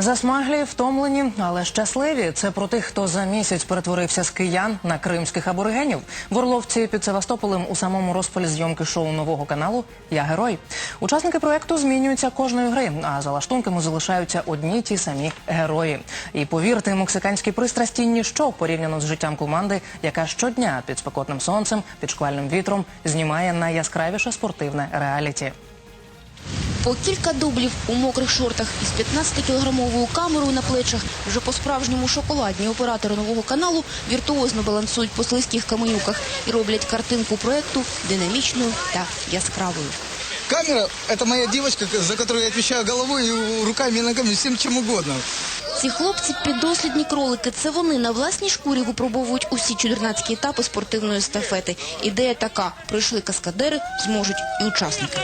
Засмаглі, втомлені, але щасливі. Це про тих, хто за місяць перетворився з киян на кримських аборигенів. В Орловці під Севастополем у самому розпалі зйомки шоу нового каналу Я герой. Учасники проекту змінюються кожної гри, а за лаштунками залишаються одні ті самі герої. І повірте, мексиканські пристрасті ніщо порівняно з життям команди, яка щодня під спекотним сонцем, під шквальним вітром знімає найяскравіше спортивне реаліті. По кілька дублів у мокрих шортах із 15-кілограмовою камерою на плечах вже по-справжньому шоколадні оператори нового каналу віртуозно балансують по слизьких каменюках і роблять картинку проекту динамічною та яскравою. Камера – это моя девочка, за которую я головой, и руками, ногами, всем чем угодно. Ці хлопці піддослідні кролики. Це вони на власній шкурі випробовують усі чудернацькі етапи спортивної естафети. Ідея така: пройшли каскадери, зможуть і учасники.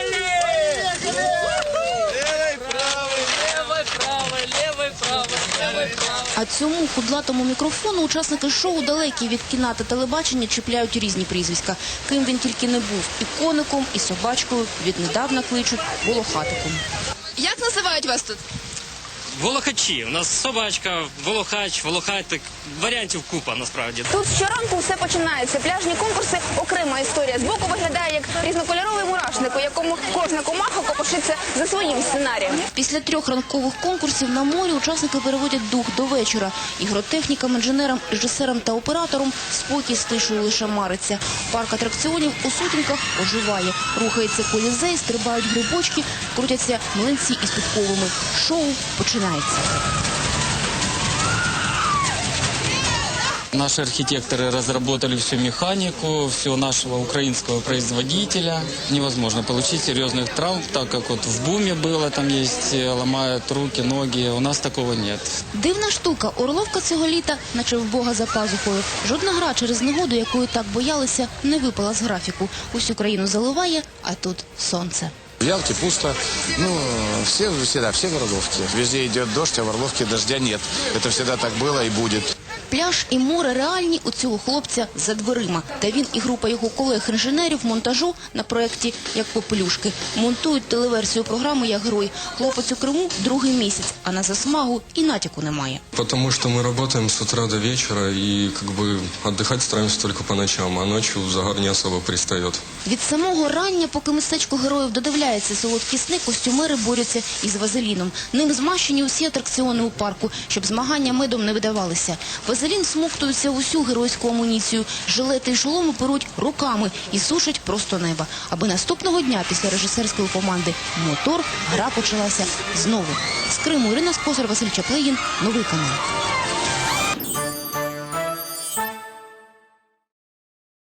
А цьому кудлатому мікрофону учасники шоу далекі від кіна та телебачення чіпляють різні прізвиська. Ким він тільки не був і коником, і собачкою віднедавна кличуть волохатиком. Як називають вас тут? Волохачі. У нас собачка, волохач, волохатик. Варіантів купа насправді. Тут щоранку все починається. Пляжні конкурси окрема історія. Збоку виглядає як різнокольоровий мурашник, у якому кожна комаха копошиться за своїм сценарієм. Після трьох ранкових конкурсів на морі учасники переводять дух до вечора. Ігротехнікам, інженерам, режисерам та операторам спокій з тишою лише мариться. Парк атракціонів у сутінках оживає. Рухається колізей, стрибають грибочки, крутяться млинці із підковами. Шоу починається. Наши архитекторы разработали всю механику, всего нашего украинского производителя. Невозможно получить серьезных травм, так как вот в буме было, там есть, э, ломают руки, ноги. У нас такого нет. Дивна штука. Орловка цього літа, наче в Бога за пазухою. Жодна гра через негоду, якою так боялися, не випала з графіку. Усю країну заливає, а тут сонце. В Ялте пусто. Ну, все всегда, все в Орловке. Везде идет дождь, а в Орловке дождя нет. Это всегда так было и будет. Пляж і море реальні у цього хлопця за дверима. Та він і група його колег-інженерів монтажу на проєкті «Як попелюшки» монтують телеверсію програми «Я герой». Хлопець у Криму другий місяць, а на засмагу і натяку немає. Потому что мы работаем с утра до вечера и как бы отдыхать стараемся только по ночам, а ночью загар не особо пристает. Від самого рання, поки мистечко героїв додивляється солодкі сни, костюмери борються із вазеліном. Ним змащені усі атракціони у парку, щоб змагання медом не видавалися. Вазелін смоктується усю геройську амуніцію. Жилети й шоломи перуть руками і сушать просто неба. Аби наступного дня після режисерської команди «Мотор» гра почалася знову. З Криму Ірина Спосар, Василь Чаплигін. Новий канал.